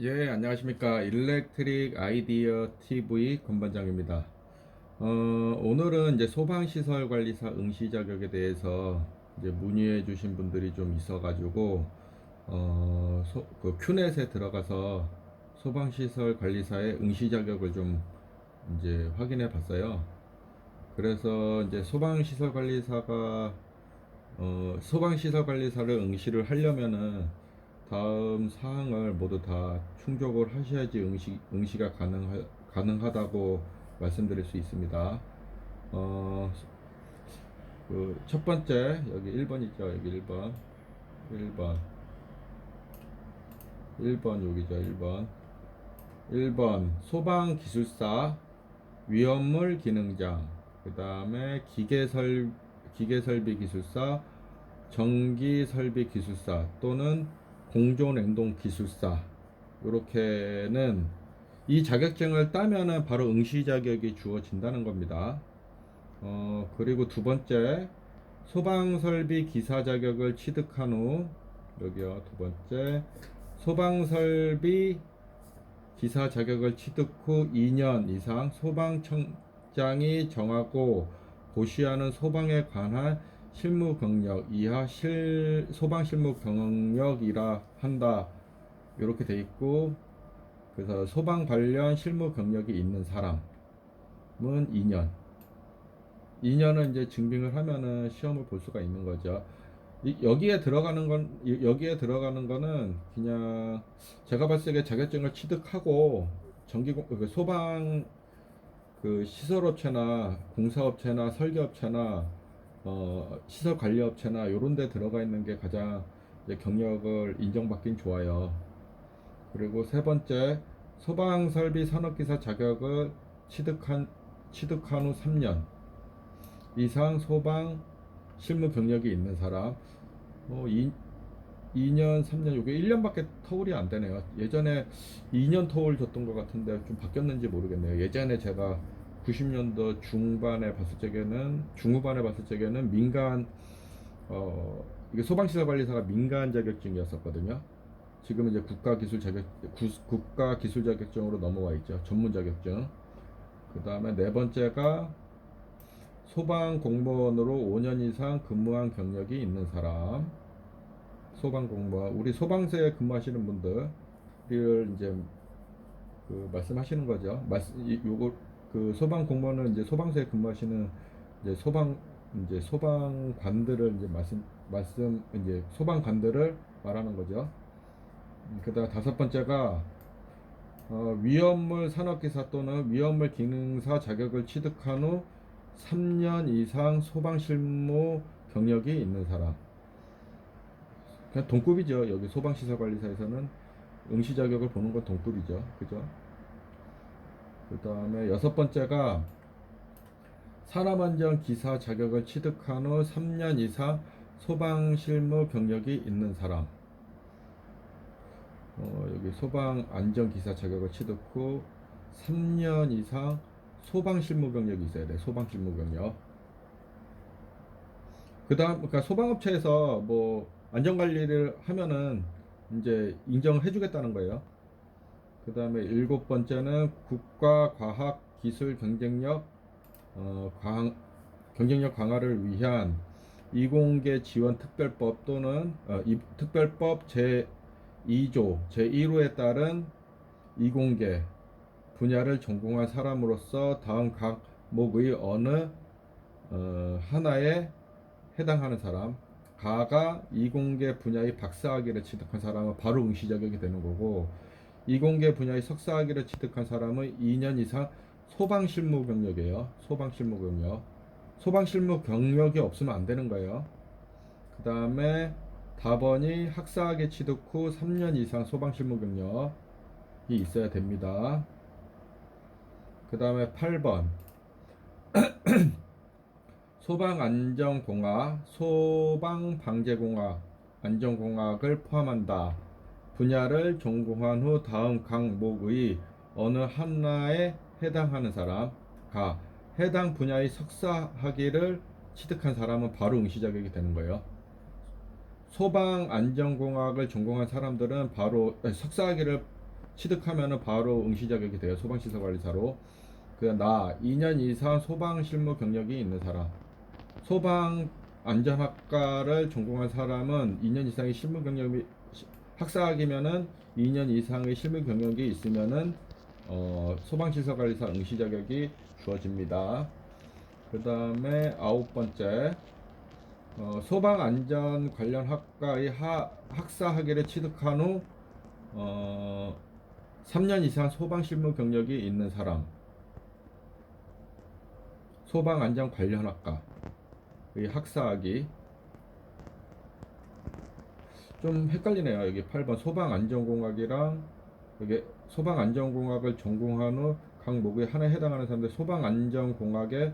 예, 안녕하십니까. 일렉트릭 아이디어 TV 건반장입니다. 어, 오늘은 이제 소방시설 관리사 응시 자격에 대해서 이제 문의해 주신 분들이 좀 있어 가지고, 어, 소, 그 큐넷에 들어가서 소방시설 관리사의 응시 자격을 좀 이제 확인해 봤어요. 그래서 이제 소방시설 관리사가, 어, 소방시설 관리사를 응시를 하려면은 다음 사항을 모두 다 충족을 하셔야지 응시, 응시가 가능하, 가능하다고 말씀드릴 수 있습니다. 어, 그 첫 번째, 여기 1번이죠. 여기 1번. 1번. 1번, 여기죠. 1번. 1번, 소방기술사, 위험물 기능장. 그 다음에 기계설, 기계설비 기술사, 전기설비 기술사 또는 공조냉동 기술사 이렇게는 이 자격증을 따면은 바로 응시 자격이 주어진다는 겁니다. 어, 그리고 두 번째 소방설비 기사 자격을 취득한 후 여기요 두 번째 소방설비 기사 자격을 취득 후 2년 이상 소방청장이 정하고 고시하는 소방에 관한 실무 경력 이하 실 소방 실무 경력이라 한다 이렇게 돼 있고 그래서 소방 관련 실무 경력이 있는 사람은 2년 2년은 이제 증빙을 하면은 시험을 볼 수가 있는 거죠. 이- 여기에 들어가는 건 이- 여기에 들어가는 거는 그냥 제가 봤을 때 자격증을 취득하고 전기 그 소방 그 시설업체나 공사업체나 설계업체나 어, 시설 관리 업체나 이런 데 들어가 있는 게 가장 경력을 인정받긴 좋아요. 그리고 세 번째, 소방설비 산업기사 자격을 취득한, 취득한 후 3년 이상 소방 실무 경력이 있는 사람, 뭐 2, 2년, 3년, 이게 1년밖에 터울이 안 되네요. 예전에 2년 터울 줬던 것 같은데 좀 바뀌었는지 모르겠네요. 예전에 제가 90년도 중반에 봤을 적에는 중후반에 봤을 적에는 민간 어 이게 소방시설 관리사가 민간 자격증이었었거든요. 지금은 이제 국가 기술 자격 구- 국가 기술 자격증으로 넘어와 있죠. 전문 자격증. 그 다음에 네 번째가 소방 공무원으로 5년 이상 근무한 경력이 있는 사람. 소방 공무원 우리 소방서에 근무하시는 분들을 이제 그 말씀하시는 거죠. 말씀 이- 요거 그 소방 공무원은 이제 소방서에 근무하시는 이제 소방 이제 소방관들을 이제 말씀 말씀 이제 소방관들을 말하는 거죠. 음, 그다음 다섯 번째가 어, 위험물 산업기사 또는 위험물 기능사 자격을 취득한 후 3년 이상 소방 실무 경력이 있는 사람. 그냥 동급이죠. 여기 소방시설관리사에서는 응시 자격을 보는 건 동급이죠. 그죠? 그 다음에 여섯 번째가 산업안전 기사 자격을 취득한 후 3년 이상 소방 실무 경력이 있는 사람. 어, 여기 소방 안전 기사 자격을 취득 후 3년 이상 소방 실무 경력이 있어야 돼. 소방 실무 경력. 그다음 그러니까 소방업체에서 뭐 안전 관리를 하면은 이제 인정해 주겠다는 거예요. 그 다음에 일곱 번째는 국가 과학 기술 경쟁력 어, 강, 경쟁력 강화를 위한 이공계 지원 특별법 또는 어, 이, 특별법 제 2조 제 1호에 따른 이공계 분야를 전공한 사람으로서 다음 각목의 어느 어, 하나에 해당하는 사람 가가 이공계 분야의 박사학위를 취득한 사람은 바로 응시 자격이 되는 거고 이공계 분야의 석사학위를 취득한 사람은 2년 이상 소방 실무 경력이에요. 소방 실무 경력. 소방 실무 경력이 없으면 안 되는 거예요. 그 다음에 답원이 학사학위 취득 후 3년 이상 소방 실무 경력이 있어야 됩니다. 그 다음에 8번 소방안전공학, 소방방재공학, 안전공학을 포함한다. 분야를 전공한 후 다음 강목의 어느 하나에 해당하는 사람, 가 해당 분야의 석사 학위를 취득한 사람은 바로 응시 자격이 되는 거예요. 소방 안전공학을 전공한 사람들은 바로 석사 학위를 취득하면은 바로 응시 자격이 돼요. 소방시설 관리사로. 그나 2년 이상 소방 실무 경력이 있는 사람. 소방 안전학과를 전공한 사람은 2년 이상의 실무 경력이 시- 학사학이면은 2년 이상의 실무 경력이 있으면은 어, 소방시설 관리사 응시 자격이 주어집니다. 그 다음에 아홉 번째 어, 소방 안전 관련 학과의 하, 학사 학위를 취득한 후 어, 3년 이상 소방 실무 경력이 있는 사람 소방 안전 관련 학과 의 학사 학위 좀 헷갈리네요. 여기 8번 소방 안전공학이랑 여기 소방 안전공학을 전공한 후각 목에 하나에 해당하는 사람들 소방 안전공학에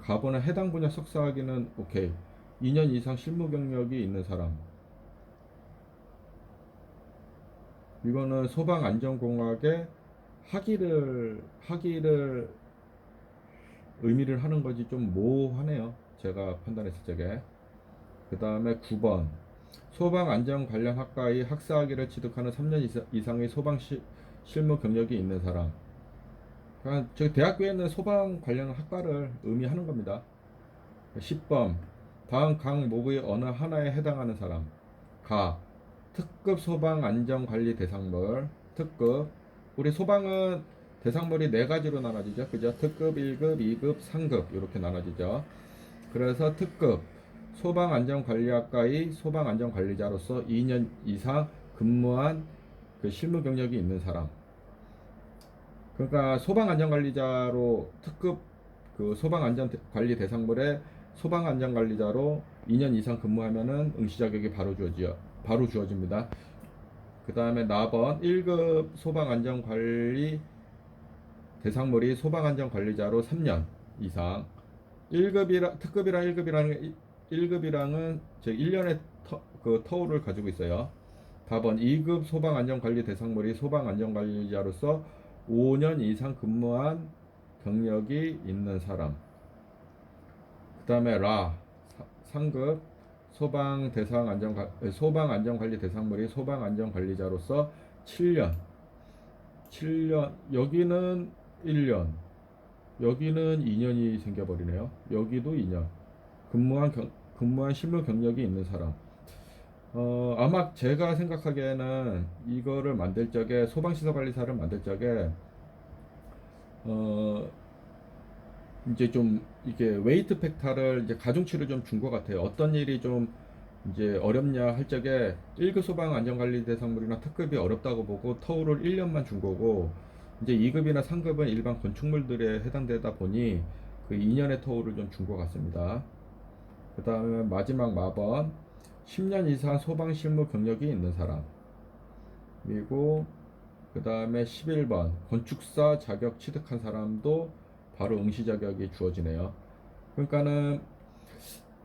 가보는 해당 분야 석사학위는 오케이. 2년 이상 실무 경력이 있는 사람. 이거는 소방 안전공학에 학위를 학위를 의미를 하는 거지 좀 모호하네요. 제가 판단했을 적에. 그 다음에 9번 소방 안전 관련 학과의 학사학위를 취득하는 3년 이사- 이상의 소방 시, 실무 경력이 있는 사람. 그러니까 저 대학교에는 소방 관련 학과를 의미하는 겁니다. 10번 다음 각 목의 어느 하나에 해당하는 사람. 가 특급 소방 안전 관리 대상물 특급 우리 소방은 대상물이 네 가지로 나눠지죠. 그죠? 특급 1급, 2급, 3급 이렇게 나눠지죠. 그래서 특급 소방안전관리학과의 소방안전관리자로서 2년 이상 근무한 그 실무 경력이 있는 사람. 그러니까 소방안전관리자로 특급 그 소방안전관리 대상물에 소방안전관리자로 2년 이상 근무하면은 응시 자격이 바로 주어지요. 바로 주어집니다. 그 다음에 나번 1급 소방안전관리 대상물이 소방안전관리자로 3년 이상 1급이랑 특급이랑 1급이라는 1급이랑은 저 1년의 터, 그 터울을 가지고 있어요. 답은 2급 소방안전관리 대상물이 소방안전관리자로서 5년 이상 근무한 경력이 있는 사람. 그 다음에 라 상급 소방 대상 안전 소방 안전 관리 대상물이 소방 안전 관리자로서 7년 7년 여기는 1년 여기는 2년이 생겨버리네요. 여기도 2년 근무한 경, 근무한 실무 경력이 있는 사람. 어, 아마 제가 생각하기에는 이거를 만들 적에 소방시설 관리사를 만들 적에 어, 이제 좀 이게 웨이트 팩터를 이제 가중치를 좀 준 것 같아요. 어떤 일이 좀 이제 어렵냐 할 적에 1급 소방 안전관리 대상물이나 특급이 어렵다고 보고 터울을 1년만 준 거고 이제 2급이나 3급은 일반 건축물들에 해당되다 보니 그 2년의 터울을 좀 준 것 같습니다. 그 다음에 마지막 마번 10년 이상 소방 실무 경력이 있는 사람 그리고 그 다음에 11번 건축사 자격 취득한 사람도 바로 응시 자격이 주어지네요. 그러니까는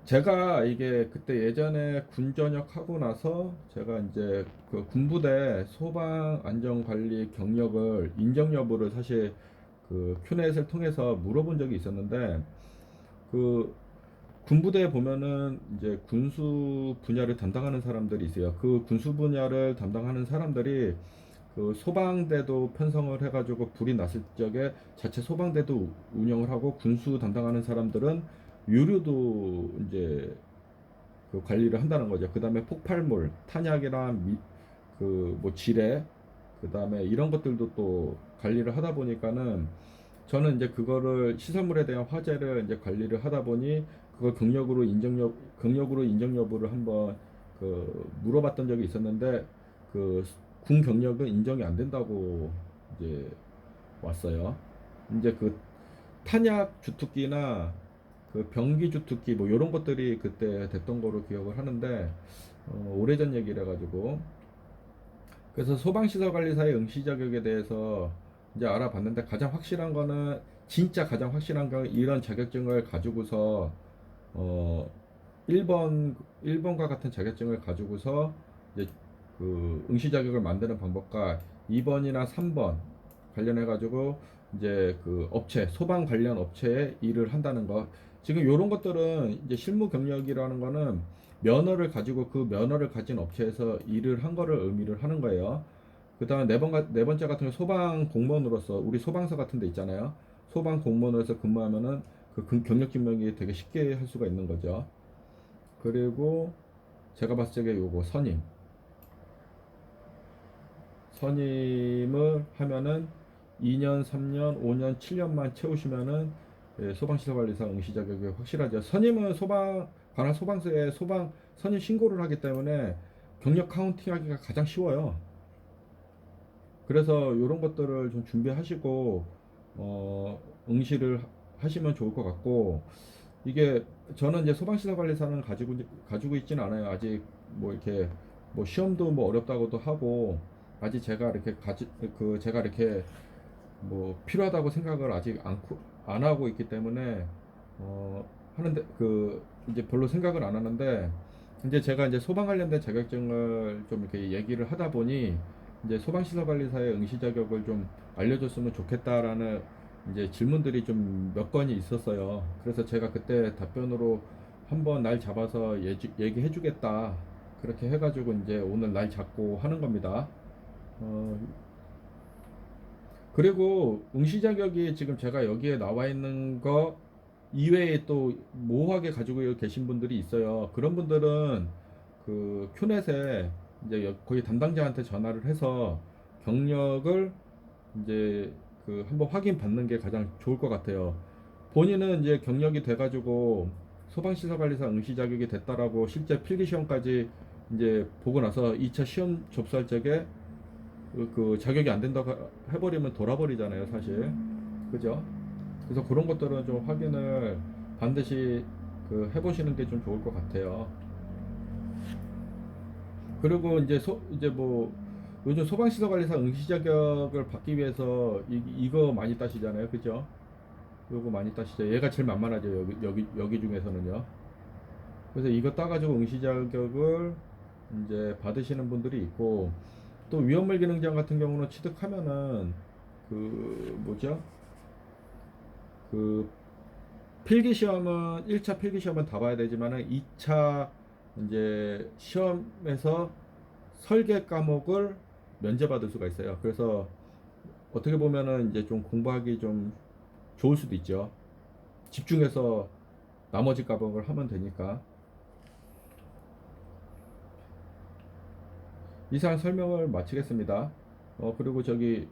제가 이게 그때 예전에 군 전역하고 나서 제가 이제 그 군부대 소방 안전 관리 경력을 인정 여부를 사실 그 큐넷을 통해서 물어본 적이 있었는데 그 군부대에 보면은 이제 군수 분야를 담당하는 사람들이 있어요. 그 군수 분야를 담당하는 사람들이 그 소방대도 편성을 해가지고 불이 났을 적에 자체 소방대도 운영을 하고 군수 담당하는 사람들은 유류도 이제 그 관리를 한다는 거죠. 그 다음에 폭발물, 탄약이랑 그 뭐 지뢰, 그 다음에 이런 것들도 또 관리를 하다 보니까는 저는 이제 그거를 시설물에 대한 화재를 이제 관리를 하다 보니 그걸 경력으로 인정 여 경력으로 인정 여부를 한번 그 물어봤던 적이 있었는데 그 군 경력은 인정이 안 된다고 이제 왔어요. 이제 그 탄약 주특기나 그 병기 주특기 뭐 이런 것들이 그때 됐던 거로 기억을 하는데 어, 오래전 얘기를 해가지고 그래서 소방시설관리사의 응시 자격에 대해서 이제 알아봤는데 가장 확실한 거는 진짜 가장 확실한 건 이런 자격증을 가지고서 어 1번 1번과 같은 자격증을 가지고서 이제 그 응시 자격을 만드는 방법과 2번이나 3번 관련해 가지고 이제 그 업체 소방 관련 업체에 일을 한다는 거 지금 이런 것들은 이제 실무 경력이라는 거는 면허를 가지고 그 면허를 가진 업체에서 일을 한 거를 의미를 하는 거예요. 그다음에 네, 번, 네 번째 같은 경우 소방 공무원으로서 우리 소방서 같은 데 있잖아요. 소방 공무원으로서 근무하면은 그 근- 경력 증명이 되게 쉽게 할 수가 있는 거죠. 그리고 제가 봤을 때 요거 선임. 선임을 하면은 2년, 3년, 5년, 7년만 채우시면은 예, 소방시설 관리사 응시 자격이 확실하죠. 선임은 소방 관할 소방서에 소방 선임 신고를 하기 때문에 경력 카운팅하기가 가장 쉬워요. 그래서 이런 것들을 좀 준비하시고 어, 응시를 하- 하시면 좋을 것 같고 이게 저는 이제 소방시설 관리사는 가지고 가지고 있지는 않아요. 아직 뭐 이렇게 뭐 시험도 뭐 어렵다고도 하고 아직 제가 이렇게 가지 그 제가 이렇게 뭐 필요하다고 생각을 아직 않고 안 하고 있기 때문에 어 하는데 그 이제 별로 생각을 안 하는데 이제 제가 이제 소방 관련된 자격증을 좀 이렇게 얘기를 하다 보니 이제 소방시설 관리사의 응시 자격을 좀 알려줬으면 좋겠다라는 이제 질문들이 좀 몇 건이 있었어요. 그래서 제가 그때 답변으로 한번 날 잡아서 예지- 얘기해 주겠다 그렇게 해가지고 이제 오늘 날 잡고 하는 겁니다. 어, 그리고 응시 자격이 지금 제가 여기에 나와 있는 거 이외에 또 모호하게 가지고 계신 분들이 있어요. 그런 분들은 그 큐넷에 이제 여- 거기 담당자한테 전화를 해서 경력을 이제 그 한번 확인 받는 게 가장 좋을 것 같아요. 본인은 이제 경력이 돼가지고 소방시설관리사 응시 자격이 됐다라고 실제 필기 시험까지 이제 보고 나서 2차 시험 접수할 적에 그, 그 자격이 안 된다고 해버리면 돌아버리잖아요, 사실. 그죠? 그래서 그런 것들은 좀 확인을 반드시 그 해보시는 게 좀 좋을 것 같아요. 그리고 이제 소, 이제 뭐 요즘 소방시설 관리사 응시 자격을 받기 위해서 이, 이거 많이 따시잖아요, 그죠? 요거 많이 따시죠. 얘가 제일 만만하죠, 여기 여기 여기 중에서는요. 그래서 이거 따가지고 응시 자격을 이제 받으시는 분들이 있고 또 위험물 기능장 같은 경우는 취득하면은 그 뭐죠? 그 필기 시험은 1차 필기 시험은 다 봐야 되지만은 2차 이제 시험에서 설계 과목을 면제받을 수가 있어요. 그래서 어떻게 보면은 이제 좀 공부하기 좀 좋을 수도 있죠. 집중해서 나머지 과목을 하면 되니까. 이상 설명을 마치겠습니다. 어, 그리고 저기,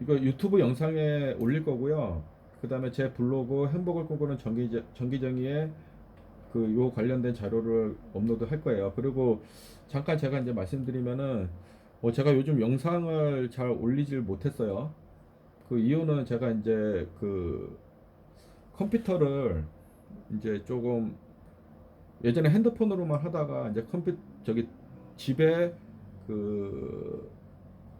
이거 유튜브 영상에 올릴 거고요. 그 다음에 제 블로그 행복을 꿈꾸는 정기, 정기정의에 그 요 관련된 자료를 업로드 할 거예요. 그리고 잠깐 제가 이제 말씀드리면은, 어, 제가 요즘 영상을 잘 올리질 못했어요. 그 이유는 제가 이제 그 컴퓨터를 이제 조금 예전에 핸드폰으로만 하다가 이제 컴퓨 저기 집에 그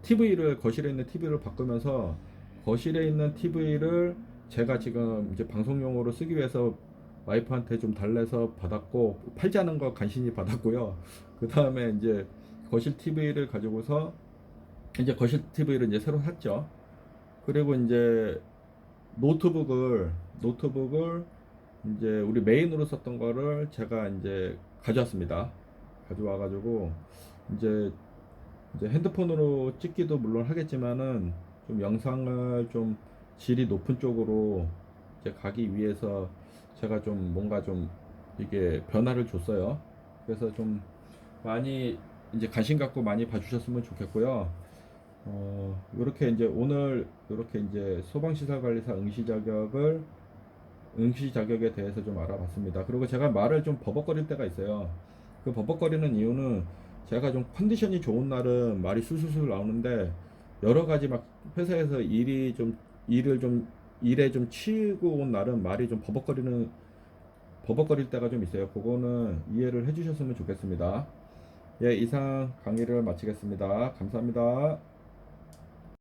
TV를 거실에 있는 TV를 바꾸면서 거실에 있는 TV를 제가 지금 이제 방송용으로 쓰기 위해서 와이프한테 좀 달래서 받았고 팔자는 거 간신히 받았고요. 그 다음에 이제 거실 TV를 가지고서 이제 거실 TV를 이제 새로 샀죠. 그리고 이제 노트북을 노트북을 이제 우리 메인으로 썼던 거를 제가 이제 가져왔습니다. 가져와 가지고 이제 이제 핸드폰으로 찍기도 물론 하겠지만은 좀 영상을 좀 질이 높은 쪽으로 이제 가기 위해서 제가 좀 뭔가 좀 이게 변화를 줬어요. 그래서 좀 많이 이제 관심 갖고 많이 봐주셨으면 좋겠고요. 어, 이렇게 이제 오늘 이렇게 이제 소방시설관리사 응시 자격을 응시 자격에 대해서 좀 알아봤습니다. 그리고 제가 말을 좀 버벅거릴 때가 있어요. 그 버벅거리는 이유는 제가 좀 컨디션이 좋은 날은 말이 술술술 나오는데 여러 가지 막 회사에서 일이 좀 일을 좀 일에 좀 치이고 온 날은 말이 좀 버벅거리는 버벅거릴 때가 좀 있어요. 그거는 이해를 해주셨으면 좋겠습니다. 예, 이상 강의를 마치겠습니다. 감사합니다.